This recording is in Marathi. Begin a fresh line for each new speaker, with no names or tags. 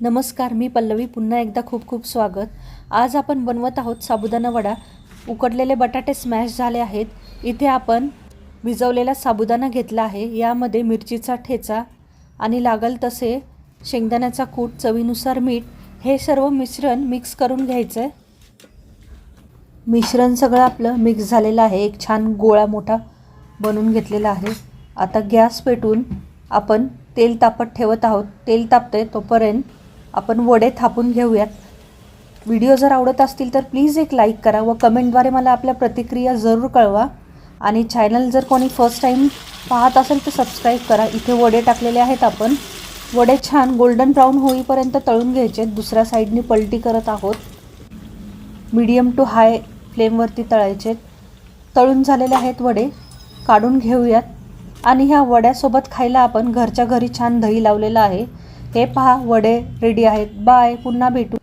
नमस्कार मी पल्लवी. पुन्हा एकदा खूप खूप स्वागत. आज आपण बनवत आहोत साबुदाणा वडा. उकडलेले बटाटे स्मॅश झाले आहेत. इथे आपण भिजवलेला साबुदाणा घेतला आहे. यामध्ये मिरचीचा ठेचा आणि लागल तसे शेंगदाण्याचा कूट चवीनुसार मीठ हे सर्व मिश्रण मिक्स करून घ्यायचं आहे मिश्रण सगळं आपलं मिक्स झालेलं आहे. एक छान गोळा मोठा बनवून घेतलेला आहे. आता गॅस पेटून आपण तेल तापत ठेवत आहोत. तेल तापतंय तोपर्यंत आपण वडे थापून घेऊयात. व्हिडिओ जर आवडत असतील तर प्लीज एक लाईक करा व कमेंटद्वारे मला आपल्या प्रतिक्रिया जरूर कळवा. आणि चॅनल जर कोणी फर्स्ट टाईम पाहत असेल तर सबस्क्राईब करा. इथे वडे टाकलेले आहेत आपण. वडे छान गोल्डन ब्राऊन होईपर्यंत तळून घ्यायचे. दुसऱ्या साईडनी पलटी करत आहोत. मीडियम टू हाय फ्लेमवरती तळायचे. तळून झालेले आहेत वडे. काढून घेऊयात. आणि ह्या वड्यासोबत खायला आपण घरच्या घरी छान दही लावलेलं आहे. हे पहा वडे रेडी आहेत. बाय पुन्हा भेटू.